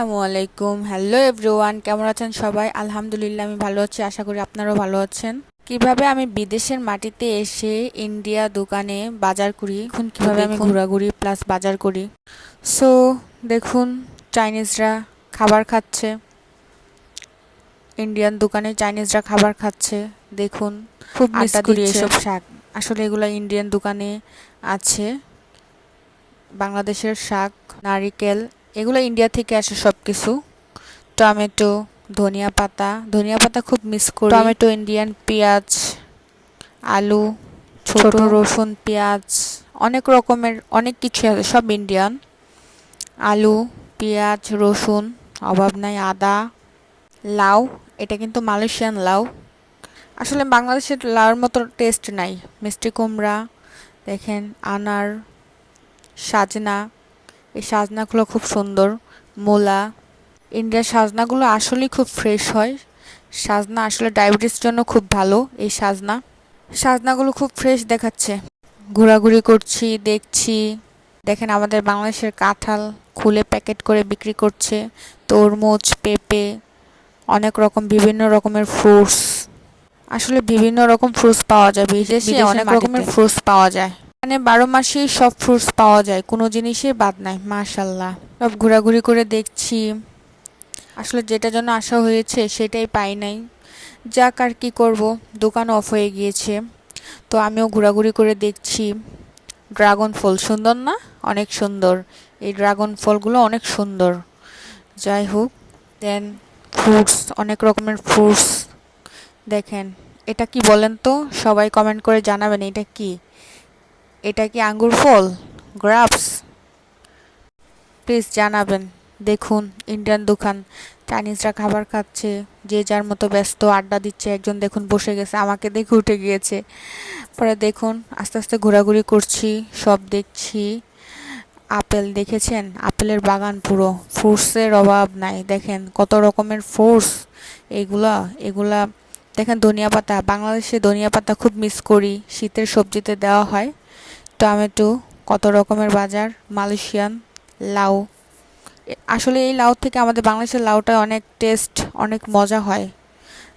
আসসালামু আলাইকুম। Hello everyone কেমন আছেন সবাই? আলহামদুলিল্লাহ আমি ভালো আছি আশা করি আপনারাও ভালো আছেন। কীভাবে আমি বিদেশের মাটিতে এসে ইন্ডিয়া দোকানে বাজার করি? এখন কীভাবে আমি ঘোরাঘুরি প্লাস বাজার করি। সো দেখুন চাইনিজরা খাবার খাচ্ছে। ইন্ডিয়ান দোকানে চাইনিজরা খাবার খাচ্ছে। দেখুন খুব মিস করি এসব। শাক আসলে এগুলো ইন্ডিয়ান দোকানে আছে। বাংলাদেশের শাক নারিকেল এগুলো ইন্ডিয়া থেকে আসে সব কিছু টমেটো ধনিয়া পাতা। ধনিয়া পাতা খুব মিস করি। টমেটো ইন্ডিয়ান পেঁয়াজ আলু ছোট রসুন পেঁয়াজ অনেক রকমের অনেক কিছু আছে সব ইন্ডিয়ান আলু পেঁয়াজ রসুন অভাব নাই আদা লাউ এটা কিন্তু মালয়েশিয়ান লাউ। আসলে বাংলাদেশের লাউর মতো টেস্ট নাই। মিষ্টি কুমড়া দেখেন আনার সাজনা এই সাজনাগুলো খুব সুন্দর মূলা। ইন্ডিয়ার সাজনাগুলো আসলেই খুব ফ্রেশ হয়। সাজনা আসলে ডায়াবেটিস জন্য খুব ভালো এই সাজনা। সাজনাগুলো খুব ফ্রেশ দেখাচ্ছে। ঘোরাঘুরি করছি দেখছি। দেখেন আমাদের বাংলাদেশের কাঁঠাল খুলে প্যাকেট করে বিক্রি করছে। তরমুজ পেঁপে অনেক রকম বিভিন্ন রকমের ফ্রুটস আসলে বিভিন্ন রকম ফ্রুটস পাওয়া যায়। বিদেশে অনেক রকমের ফ্রুটস পাওয়া যায়। মানে বারো মাসেই সব ফ্রুটস পাওয়া যায়, কোনো জিনিসই বাদ নাই মাশাল্লাহ সব ঘোরাঘুরি করে দেখছি। আসলে যেটা জন্য আসা হয়েছে, সেটাই পাই নাই। যাক আর কি করব, দোকান অফ হয়ে গিয়েছে, তো আমিও ঘোরাঘুরি করে দেখছি। ড্রাগন ফল, সুন্দর না? অনেক সুন্দর। এই ড্রাগন ফলগুলো অনেক সুন্দর। যাই হোক দেন ফ্রুটস অনেক রকমের ফ্রুটস দেখেন, এটা কি বলেন তো? সবাই কমেন্ট করে জানাবেন, এটা কি? এটা কি আঙ্গুর ফল? গ্রাফস প্লিজ জানাবেন। দেখুন, ইন্ডিয়ান দোকান। চাইনিজরা খাবার খাচ্ছে, যে যার মতো ব্যস্ত, আড্ডা দিচ্ছে, একজন দেখুন বসে গেছে, আমাকে দেখে উঠে গিয়েছে। পরে দেখুন, আস্তে আস্তে ঘোরাঘুরি করছি, সব দেখছি। আপেল দেখেছেন? আপেলের বাগান পুরো। ফ্রুটসের অভাব নাই, দেখেন কত রকমের ফ্রুটস। এগুলা এগুলা, দেখেন ধনিয়া পাতা। বাংলাদেশে ধনিয়া পাতা খুব মিস করি, শীতের সবজিতে দেওয়া হয়। টমেটো, কত রকমের বাজার, মালয়েশিয়ান, লাউ। আসলে এই লাউ থেকে আমাদের বাংলাদেশের লাউটা অনেক টেস্ট অনেক মজা হয়।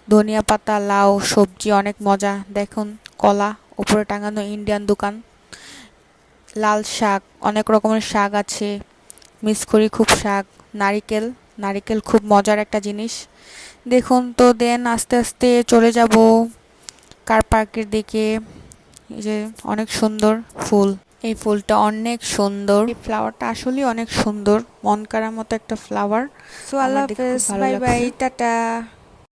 ধনিয়া পাতা, লাউ, সবজি অনেক মজা। দেখুন, কলা, উপরে টাঙানো ইন্ডিয়ান দোকান। লাল শাক, অনেক রকমের শাক আছে। মিস করি খুব শাক, নারিকেল। নারিকেল খুব মজার একটা জিনিস। দেখুন তো দেন আস্তে আস্তে চলে যাব কার পার্কের দিকে। যে অনেক সুন্দর ফুল। এই ফুলটা অনেক সুন্দর। এই ফ্লাওয়ারটা আসলে অনেক সুন্দর। মন করার মতো একটা ফ্লাওয়ার সো আল্লাহ হাফেজ। Bye bye tata.